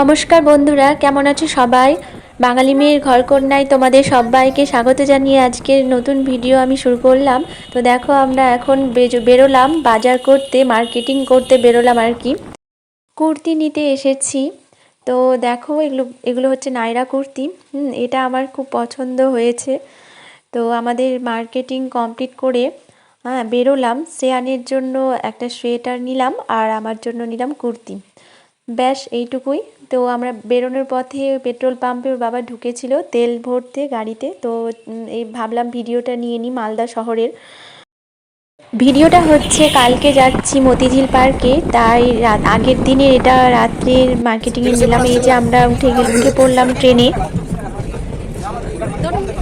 নমস্কার বন্ধুরা কেমন আছো সবাই? বাঙালি মেয়ের ঘরকন্যায় তোমাদের সবাইকে স্বাগত জানিয়ে আজকের নতুন ভিডিও আমি শুরু করলাম। তো দেখো আমরা এখন বেরোলাম বাজার করতে মার্কেটিং করতে বেরোলাম আর কি। কুর্তি নিতে এসেছি। তো দেখো এগুলো এগুলো হচ্ছে নায়রা কুর্তি। হুম, এটা আমার খুব পছন্দ হয়েছে। তো আমাদের মার্কেটিং কমপ্লিট করে হ্যাঁ বেরোলাম। শ্রেয়ানের জন্য একটা সোয়েটার নিলাম আর আমার জন্য নিলাম কুর্তি। ব্যাস এইটুকুই তো আমরা বেরোনোর পথে পেট্রোল পাম্পে ওর বাবা ঢুকেছিল তেল ভরতে গাড়িতে তো এই ভাবলাম ভিডিওটা নিয়ে নিই মালদা শহরের ভিডিওটা হচ্ছে কালকে যাচ্ছি মতিঝিল পার্কে তাই রাত আগের দিনে এটা রাত্রের মার্কেটিংয়ে নিলাম এই যে আমরা উঠে উঠে পড়লাম ট্রেনে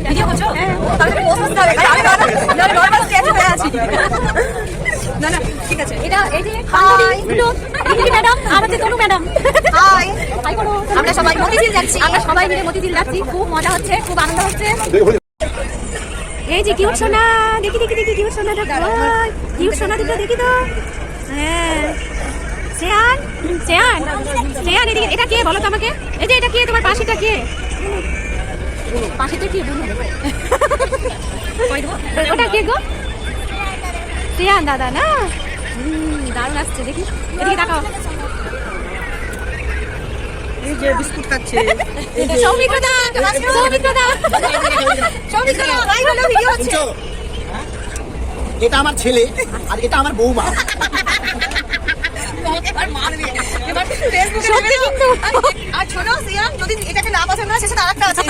ভিডিও না না ঠিক আছে। এটা এই যে ম্যাডাম আর হচ্ছে তনু ম্যাডাম হাই হাই করো। আমরা সবাই মতিঝিল যাচ্ছি। আমরা সবাই মিলে মতিঝিল যাচ্ছি। খুব মজা হচ্ছে খুব আনন্দ হচ্ছে। এই যে কিউট সোনা দেখি দেখি দেখি কিউট সোনাটা কই কিউট সোনা দুটো দেখি তো। হ্যাঁ। শ্রেয়ান শ্রেয়ান শ্রেয়ান এদিকে এটা কে বলো তো আমাকে? এই যে এটা কে? তোমার পাশেটা কে? পাশেটা কে বলুন? ওটা কে গো? শ্রেয়ান দাদা না দারুণ আসছে দেখি। এদিকে তাকাও। এই যে বিস্কুট খাচ্ছে। সৌমিত্রদা সৌমিত্রদা। সৌমিত্রদা ভাই বলো ভিডিও হচ্ছে। এটা আমার ছেলে আর এটা আমার বৌমা। আর শোনো সিয়াম যদি এটাকে না পছন্দ হয় সেটা আরেকটা আছে।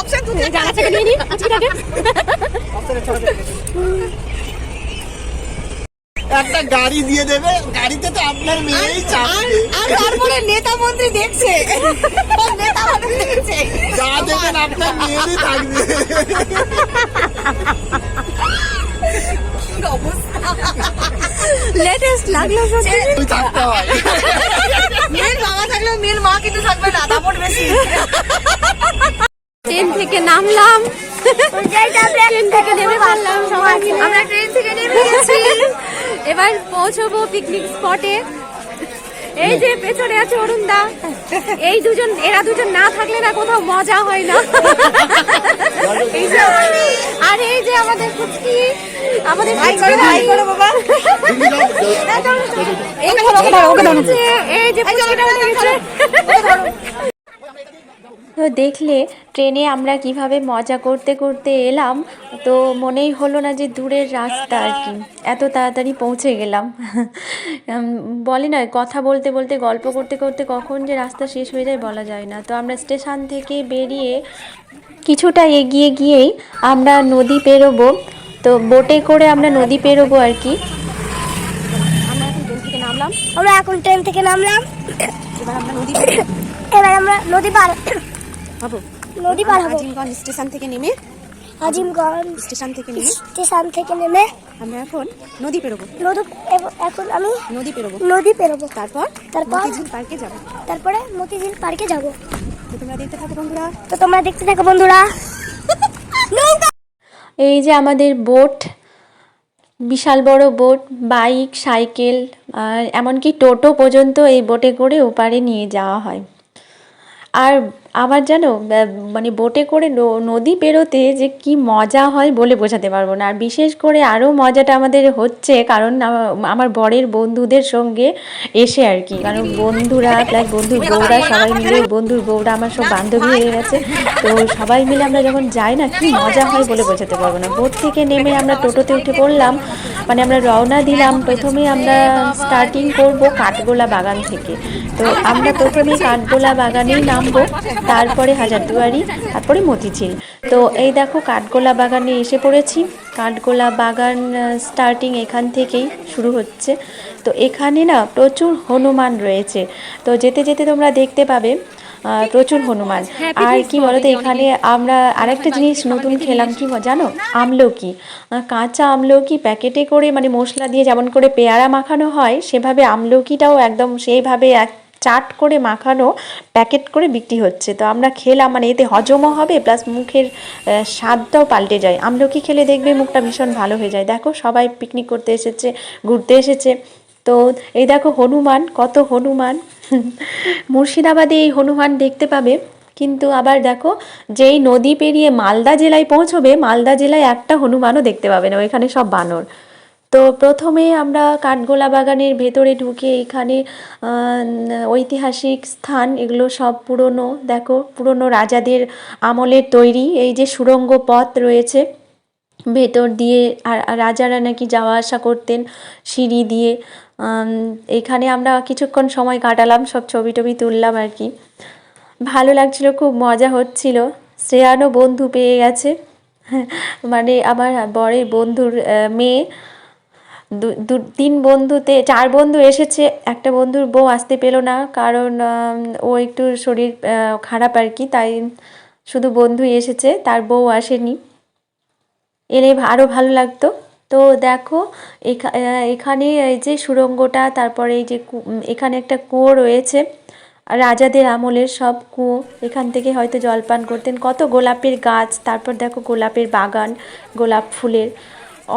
অপশন তুমি জানা থেকে নিয়ে নি আজকে একটা গাড়ি দিয়ে দেবে গাড়িতে তো আপনার মেয়েই চাপবে আর তারপরে নেতা মন্ত্রী দেখছে। নেতা মন্ত্রী দেখছে। যা দেবেন আপনার মেয়েরই থাকবে। লেটেস্ট লাগল সত্যি। তুই থাকতে হয়। মেয়ের বাবা থাকলেও মেয়ের মা কিন্তু থাকবে না দাপট বেশি। ট্রেন থেকে নামলাম। ট্রেন থেকে নেমে সবাই আমরা ট্রেন থেকে নেমে গেছি এবার পৌঁছবো পিকনিক স্পটে এই যে পেছনে আছে অরুণ দা এই দুজন এরা দুজন না থাকলে না কোথাও মজা হয় না। আর এই যে আমাদের কুচকি আমাদের এই যে এই যে পুচকিটা উঠে গেছে তো দেখলে ট্রেনে আমরা কীভাবে মজা করতে করতে এলাম, তো মনেই হলো না যে দূরের রাস্তা আর কি। এত তাড়াতাড়ি পৌঁছে গেলাম। বলে না, কথা বলতে বলতে, গল্প করতে করতে কখন যে রাস্তা শেষ হয়ে যায় বলা যায় না। তো আমরা স্টেশন থেকে বেরিয়ে কিছুটা এগিয়ে গিয়েই আমরা নদী পেরোবো। তো বোটে করে আমরা নদী পেরোবো আর কি। আমরা এখন ট্রেন থেকে নামলাম। এবার আমরা নদী এবার আমরা নদী পার। হব? নদী পার হব। আজিমগঞ্জ স্টেশন থেকে নেমে? আজিমগঞ্জ স্টেশন থেকে নেমে? স্টেশন থেকে নেমে আমরা এখন নদী পেরোবো। নদী এখন আমি নদী পেরোবো। নদী পেরোবো। তারপর তারপর? মতিঝিল পার্কে যাব। তারপরে মতিঝিল পার্কে যাব। তো তোমরা দেখতে থাকো বন্ধুরা। তো তোমরা দেখতে থাকো বন্ধুরা। এই যে আমাদের বোট বিশাল বড় বোট বাইক সাইকেল আর এমনকি টোটো পর্যন্ত এই বোটে করে ওপারে নিয়ে যাওয়া হয়। আর আবার জানো মানে বোটে করে নদী পেরোতে যে কি মজা হয় বলে বোঝাতে পারব না। আর বিশেষ করে আরও মজাটা আমাদের হচ্ছে, কারণ আমার বরের বন্ধুদের সঙ্গে এসে আর কি। কারণ বন্ধুরা প্লাস বন্ধুর বউরা, সবাই মিলে বন্ধুর বউরা আমার সব বান্ধবী হয়ে গেছে। তো সবাই মিলে আমরা যখন যাই না, কি মজা হয় বলে বোঝাতে পারব না। বোট থেকে নেমে আমরা টোটোতে উঠে পড়লাম মানে আমরা রওনা দিলাম। প্রথমে আমরা স্টার্টিং করব কাঠগোলা বাগান থেকে। তো আমরা প্রথমে কাঠগোলা বাগানেই নামবো। তারপরে হাজারদুয়ারি তারপরে মতিঝিল। তো এই দেখো কাঠগোলা বাগানে এসে পড়েছি। কাঠগোলা বাগান স্টার্টিং এখান থেকেই শুরু হচ্ছে। তো এখানে না প্রচুর হনুমান রয়েছে। তো যেতে যেতে তোমরা দেখতে পাবে প্রচুর হনুমান। আর কি বলতো এখানে আমরা আরেকটা জিনিস নতুন খেলাম কি জানো? আমলকি। কাঁচা আমলকি প্যাকেটে করে মানে মশলা দিয়ে যেমন করে পেয়ারা মাখানো হয় সেভাবে আমলকিটাও একদম সেইভাবে এক চাট করে মাখানো, প্যাকেট করে বিক্রি হচ্ছে। তো আমরা খেলাম মানে এতে হজমও হবে প্লাস মুখের স্বাদটাও পাল্টে যায়। আমলকি খেলে দেখবে? মুখটা ভীষণ ভালো হয়ে যায়। দেখো, সবাই পিকনিক করতে এসেছে, ঘুরতে এসেছে। তো এই দেখো হনুমান, কত হনুমান। মুর্শিদাবাদে এই হনুমান দেখতে পাবে। কিন্তু আবার দেখো, যেই নদী পেরিয়ে মালদা জেলায় পৌঁছবে, মালদা জেলায় একটা হনুমানও দেখতে পাবে না। ওইখানে সব বানর। তো প্রথমে আমরা কাঠগোলা বাগানের ভেতরে ঢুকে এখানে ঐতিহাসিক স্থান, এগুলো সব পুরনো, দেখো, পুরনো রাজাদের আমলের তৈরি, এই যে সুড়ঙ্গ পথ রয়েছে, ভেতর দিয়ে রাজারা নাকি যাওয়া আসা করতেন সিঁড়ি দিয়ে এখানে আমরা কিছুক্ষণ সময় কাটালাম, সব ছবি টবি তুললাম আর কি। ভালো লাগছিল, খুব মজা হচ্ছিল, শ্রেয়ানও বন্ধু পেয়ে গেছে মানে আমার বরের বন্ধুর মেয়ে দু তিন বন্ধুতে, চার বন্ধু এসেছে, একটা বন্ধুর বউ আসতে পেল না, কারণ ও একটু শরীর খারাপ আর কি, তাই শুধু বন্ধুই এসেছে, তার বউ আসেনি। এলে আরও ভালো লাগতো। তো দেখো, এখা- এখানে এই যে সুড়ঙ্গটা, তারপরে এই যে এখানে একটা কুয়ো রয়েছে, রাজাদের আমলের সব কুয়ো, এখান থেকে হয়তো জলপান করতেন। কত গোলাপের গাছ, তারপর দেখো গোলাপের বাগান, গোলাপ ফুলের।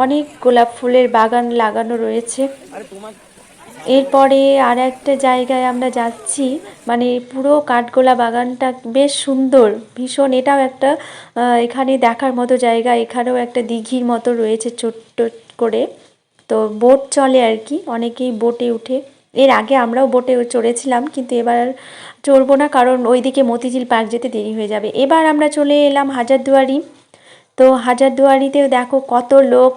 অনেক গোলাপ ফুলের বাগান লাগানো রয়েছে। এরপরে আর একটা জায়গায় আমরা যাচ্ছি মানে পুরো কাঠগোলা বাগানটা বেশ সুন্দর, ভীষণ। এটাও একটা এখানে দেখার মতো জায়গা, এখানেও একটা দিঘির মতো রয়েছে ছোট্ট করে। তো বোট চলে আর কি, অনেকেই বোটে উঠে। এর আগে আমরাও বোটে চড়েছিলাম, কিন্তু এবার চড়বো না, কারণ ওইদিকে মতিঝিল পার্ক যেতে দেরি হয়ে যাবে। এবার আমরা চলে এলাম হাজারদুয়ারি। তো হাজারদুয়ারিতেও দেখো কত লোক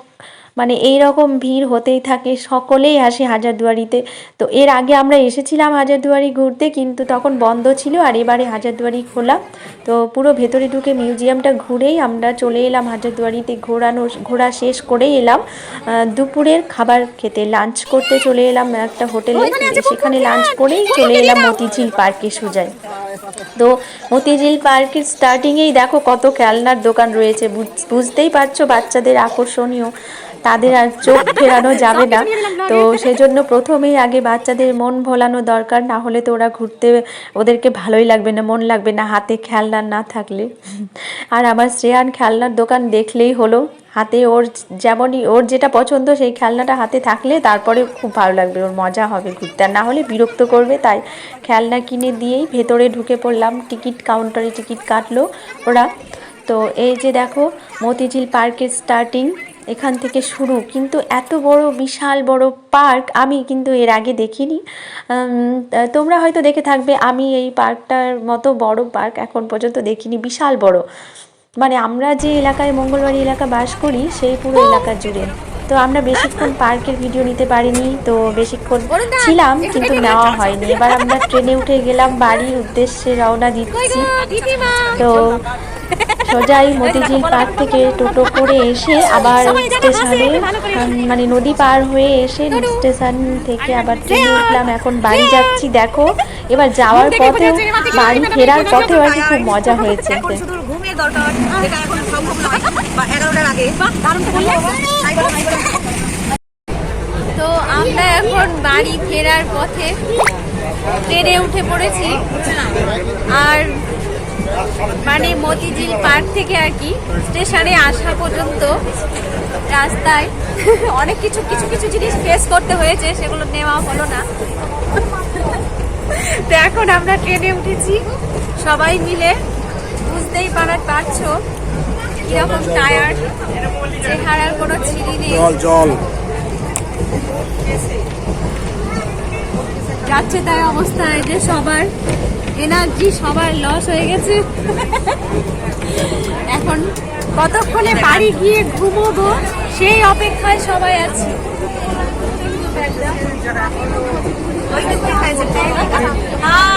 মানে এই রকম ভিড় হতেই থাকে সকলেই আসে হাজারদুয়ারিতে। তো এর আগে আমরা এসেছিলাম হাজারদুয়ারি ঘুরতে কিন্তু তখন বন্ধ ছিল আর এবারে হাজারদুয়ারি খোলা। তো পুরো ভেতরে ঢুকে মিউজিয়ামটা ঘুরেই আমরা চলে এলাম হাজারদুয়ারিতে ঘোরানো ঘোরা শেষ করেই এলাম। দুপুরের খাবার খেতে লাঞ্চ করতে চলে এলাম একটা হোটেলে। সেখানে লাঞ্চ করেই চলে এলাম মতিঝিল পার্কে সোজায় তো মতিঝিল পার্কের স্টার্টিংয়েই দেখো কত খেলনার দোকান রয়েছে বুঝ- বুঝতেই পারছ বাচ্চাদের আকর্ষণীয়। তাদের আর চোখ ফেরানো যাবে না। তো সেজন্য প্রথমেই আগে বাচ্চাদের মন ভোলানো দরকার না হলে তো ওরা ঘুরতে ওদেরকে ভালোই লাগবে না মন লাগবে না হাতে খেলনা না থাকলে। আর আমার শ্রেয়ান খেলনার দোকান দেখলেই হলো হাতে ওর যেমনই ওর যেটা পছন্দ সেই খেলনাটা হাতে থাকলে তারপরে খুব ভালো লাগবে ওর মজা হবে ঘুরতে। আর না হলে বিরক্ত করবে তাই খেলনা কিনে দিয়েই ভেতরে ঢুকে পড়লাম টিকিট কাউন্টারে টিকিট কাটলো ওরা। তো এই যে দেখো মতিঝিল পার্কের স্টার্টিং এখান থেকে শুরু। কিন্তু এত বড়, বিশাল বড় পার্ক আমি কিন্তু এর আগে দেখিনি। তোমরা হয়তো দেখে থাকবে, আমি এই পার্কটার মতো বড় পার্ক এখন পর্যন্ত দেখিনি, বিশাল বড়। মানে আমরা যে এলাকায়, মঙ্গলবাড়ি এলাকা বাস করি, সেই পুরো এলাকা জুড়ে। তো আমরা বেশিক্ষণ পার্কের ভিডিও নিতে পারিনি তো বেশিক্ষণ ছিলাম কিন্তু নেওয়া হয়নি। এবার আমরা ট্রেনে উঠে গেলাম বাড়ির উদ্দেশ্যে রওনা দিচ্ছি। তো সোজাই মতিঝিল পার্ক থেকে টোটো করে এসে আবার স্টেশনে মানে নদী পার হয়ে এসে স্টেশন থেকে আবার ট্রেনে উঠলাম। এখন বাড়ি যাচ্ছি দেখো এবার যাওয়ার পথেও বাড়ি ফেরার পথেও আর কি খুব মজা হয়েছে এখন দরকার এখন সম্ভব নয় বা আগে। তো আমরা এখন বাড়ি ফেরার পথে ট্রেনে উঠে পড়েছি। আর মানে মতিঝিল পার্ক থেকে আর কি, স্টেশনে আসা পর্যন্ত রাস্তায় অনেক কিছু কিছু কিছু জিনিস ফেস করতে হয়েছে, সেগুলো নেওয়া হলো না। তো এখন আমরা ট্রেনে উঠেছি। সবাই মিলে বুঝতেই পারার পারছ কীরকম টায়ার্ড চেহারার কোনো ছিরি নেই? জল জল। যাচ্ছে তাই অবস্থা এই যে সবার এনার্জি সবার লস হয়ে গেছে। এখন কতক্ষণে বাড়ি গিয়ে ঘুমোবো সেই অপেক্ষায় সবাই আছে। সব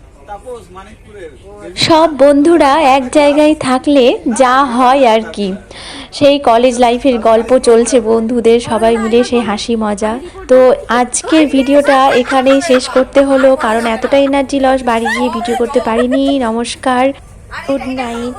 সব বন্ধুরা এক জায়গায় থাকলে যা হয় আর কি। সেই কলেজ লাইফের গল্প চলছে বন্ধুদের সবাই মিলে, সেই হাসি মজা। তো আজকের ভিডিওটা এখানেই শেষ করতে হলো, কারণ এতটা এনার্জি লস বাড়ি গিয়ে ভিডিও করতে পারিনি। নমস্কার। Good night